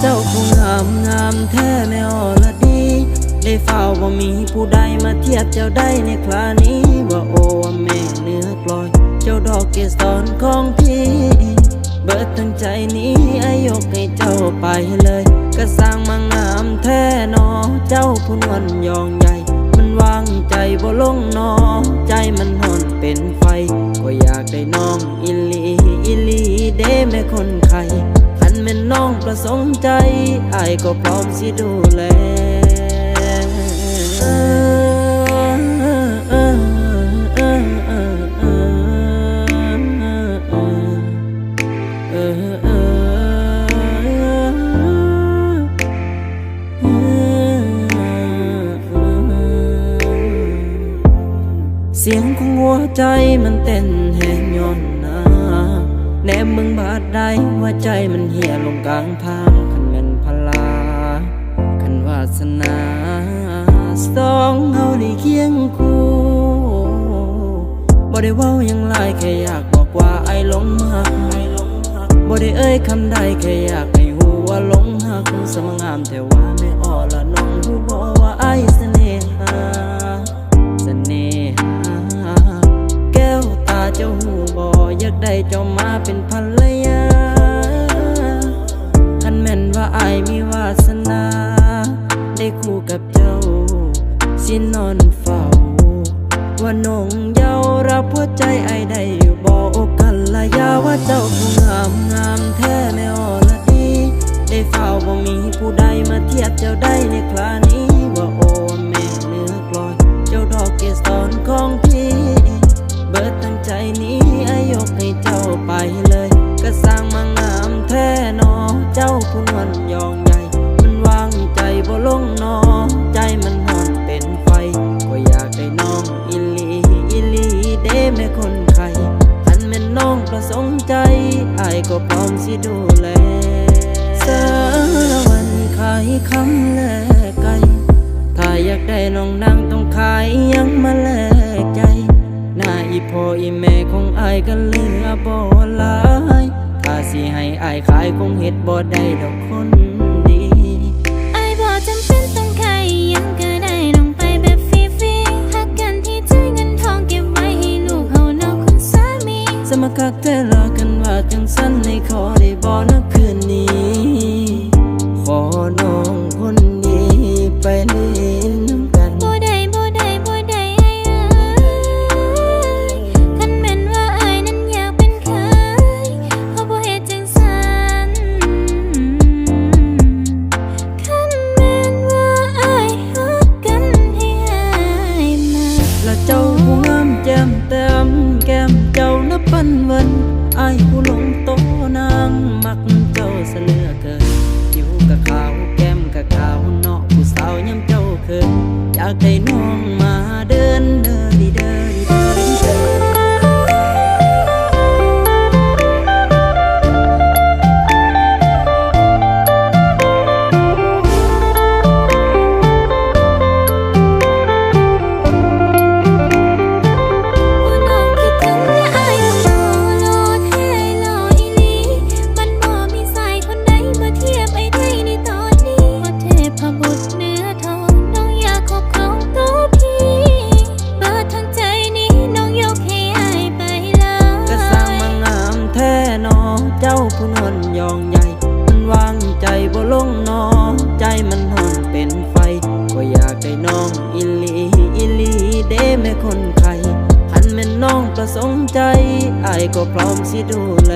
เจ้าผู้งามงามแท้แม่อละดีได้เฝ้าบ่ามีผู้ใดมาเทียบเจ้าได้ในครานี้ว่าโอ้ว่าแม่เนื้อกลอย เจ้าดอกเกสรของพี่ เบิดทั้งใจนี้อายกให้เจ้าไปเลย ก็สร้างมางามแท้นอ เจ้าผู้นวลยองใหญ่ มันวางใจบ่ลงนอ ใจมันห่อนเป็น สงค์ใจอายก็พร้อมสิดูแลเสียงของหัวใจมันเต้นแหงย้อน แนมมึงบาดใดว่าใจมันเหี่ยลงกลางทางคันแม่นพลาคันวาสนาสองเฮาได้เคียงคู่บ่ได้เว้ายังหลายแค่อยากบอกว่าไอ้หลงมักบ่ได้เอ่ยคำใดแค่อยากให้ฮู้ว่าหลงหักสมงามแต่ว่าไม่อ่อละน้องรู้บ่ว่าไอ้เสน่หา เจ้ามาเป็นภรรยาคันแม่นว่าอายมีวาสนา ได้คู่กับเจ้า สินอนเฝ้า ว่าน้องเยารับหัวใจไอได้บอกกันละยาว่าเจ้าผู้งา เจ้าผู้นวลยองใหญ่ มันวางใจบ่ลงนอ ใจมันหอนเป็นไฟ ก็อยากได้น้องอิลีอิลีเด้แม่คนไข้คันแม่นน้องประสงค์ใจอายก็พร้อมสิดูแลสารวันขายคำแลกไก่ถ้าอยากได้น้องนางต้องขายยังมาแลกใจหน้าอีพ่ออีแม่ของอายก็เหลือบ่หลายถ้า สิให้อายขายคงเฮ็ดบ่ได้ดอกคนดีไอ้บ่จำเป็นต้องใครยังก็ได้ลงไปแบบฟรีๆหักกันที่ใจเงินทองเก็บไว้ให้ลูกเฮาเนาคุณสามี สมคักแต่ลากันว่าจังสันในขอได้บ่นะคืนนี้ ขอน้องคนดีไปเล่น ละเจ้าผู้งามแจ่มแต้มแก้มเจ้านับปันวันอายผู้หลงโตนางมักเจ้าเสลือเกินผิวกะขาวแก้มกะขาวเนาะผู้สาวยามเจ้าเคินอยากได้น้ เจ้าผู้นอนยองใหญ่ มันวางใจบ่ลงนอ ใจมันห่อนเป็นไฟ ก็อยากได้น้องอิลีอิลีเด้แม่คนไข้หันแม่นน้องประสงค์ใจไอ้ก็พร้อมสิดูแล